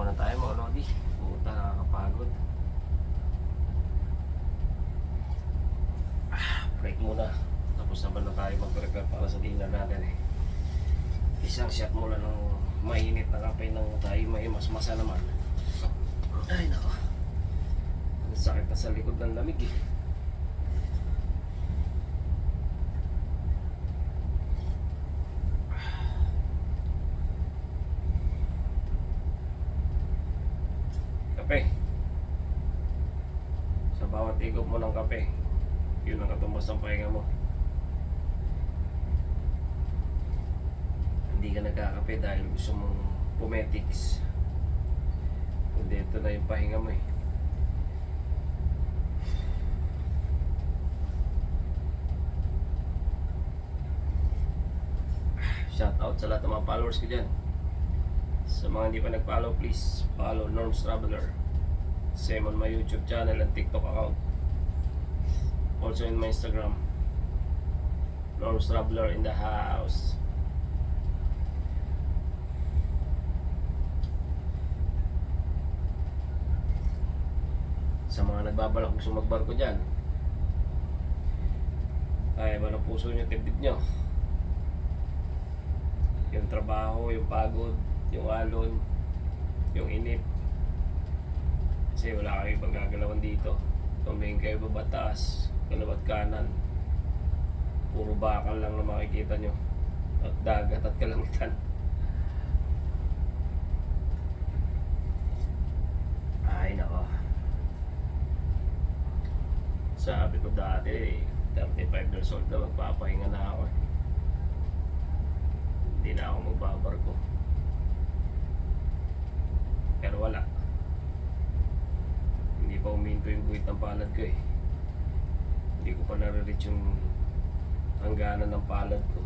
muna tayo mga Lodi. Puta, nakakapagod. Ah, break muna. Tapos naman na tayo mag-prepare para sa dinner natin eh. Isang shot muna ng mainit na kape ng tayo may mas masa naman. Ay nako. Ang sakit na sa likod ng lamig eh. Kape. Sa bawat igop mo ng kape, yun ang katumbas ng pahinga mo. Hindi ka nagkakape dahil gusto mong pumetics. Kundi ito na yung pahinga mo eh. Shout out sa lahat ng mga followers ko dyan. Sa mga hindi pa nag-follow, please follow Norms Traveler. Same on my YouTube channel and TikTok account. Also in my Instagram. Norms Traveler in the house. Sa mga nagbabalak gusto magbarko dyan. Kaya ba ng puso nyo, tibdib nyo? Yung trabaho, yung pagod, yung alon, yung init. Kasi wala kayo ibang gagalawan dito. Tumingin kayo baba taas, kalawat kanan. Puro bakal lang na makikita nyo. At dagat at kalangitan. Ay nako. Sabi ko dati, 35 years old na magpapahinga na ako. eh. Hindi na ako magbabarko. Pero wala. Hindi pa uminto yung guhit ng palad ko eh. Hindi ko pa nare-reach yung hangganan ng palad ko.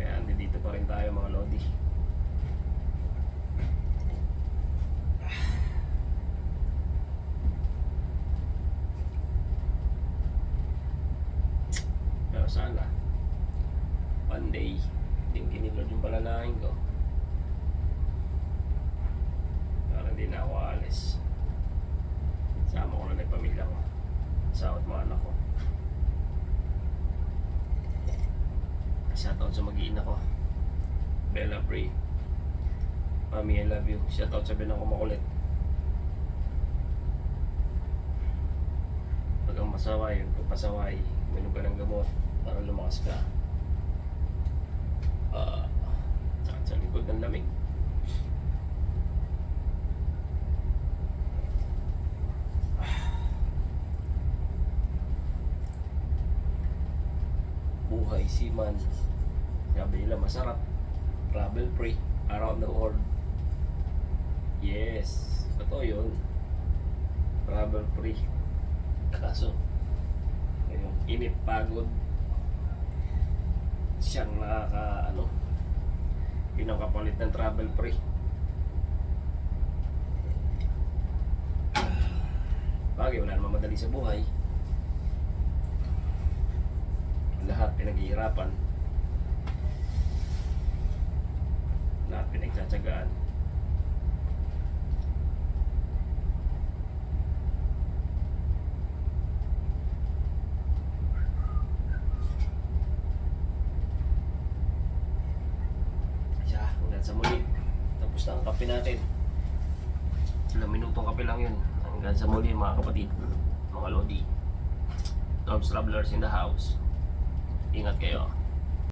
Kaya dito pa rin tayo mga lodi. Pero sana, one day, hindi kinilod yung palalangin ko. Para hindi na ako aalis. Sama ko na lang yung pamilya ko. At mga anak ko. Shoutout sa mag-iina ko. Bella Bray. Mami, I love you. Shoutout sa binang ko makulit. Pag ang masaway, pag pasaway, minom ka ng gamot para lumakas ka. Sakit sa likod ng lamig. Buhay seaman. Sabi nila masarap. Travel free around the world. Yes, totoo yun. Travel free. Kaso, yung init pagod. Siyang nakaka, ano, yun ang kapalit ng travel free. Bagay, wala namang madali sa buhay. Lahat pinaghihirapan. Lahat pinagtsatsagaan. Siya hanggang sa muli tapos na ang kape natin. Ilang minutong kape lang yun. Hanggang sa muli mga kapatid mga lodi. Tom's Travelers in the house 应该给哦